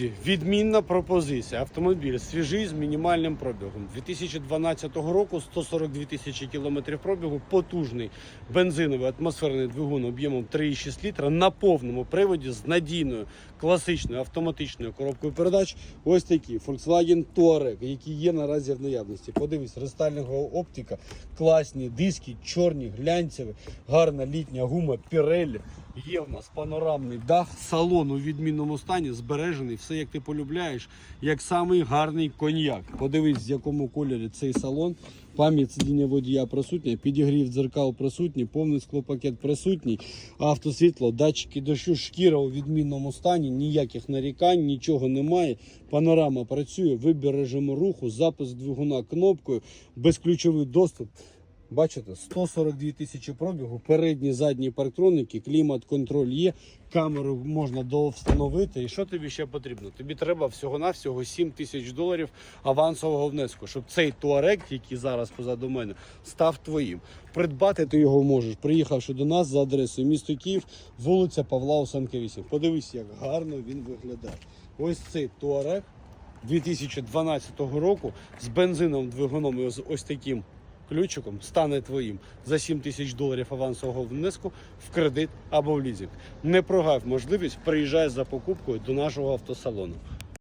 Відмінна пропозиція. Автомобіль свіжий з мінімальним пробігом. 2012 року 142 тисячі кілометрів пробігу, потужний бензиновий атмосферний двигун об'ємом 3,6 літра на повному приводі з надійною класичною автоматичною коробкою передач. Ось такі Volkswagen Touareg, які є наразі в наявності. Подивись, рестайлінгова оптика, класні диски, чорні, глянцеві, гарна літня гума Pirelli. Є в нас панорамний дах, салон у відмінному стані, збережений, все як ти полюбляєш, як самий гарний коньяк. Подивись, в якому кольорі цей салон. Пам'ять сидіння водія присутня, підігрів дзеркал присутній, повний склопакет присутній, автосвітло, датчики дощу, шкіра у відмінному стані, ніяких нарікань, нічого немає. Панорама працює, вибір режиму руху, запуск двигуна кнопкою, безключовий доступ. Бачите, 142 тисячі пробігу, передні, задні парктроники, клімат-контроль є, камеру можна довстановити. І що тобі ще потрібно? Тобі треба всього-навсього 7 тисяч доларів авансового внеску, щоб цей туарек, який зараз позаду мене, став твоїм. Придбати ти його можеш, приїхавши до нас за адресою місто Київ, вулиця Павла Осанка 8. Подивись, як гарно він виглядає. Ось цей туарек 2012 року з бензиновим двигуном і ось таким ключиком стане твоїм за 7 тисяч доларів авансового внеску в кредит або в лізинг. Не прогав можливість, приїжджай за покупкою до нашого автосалону.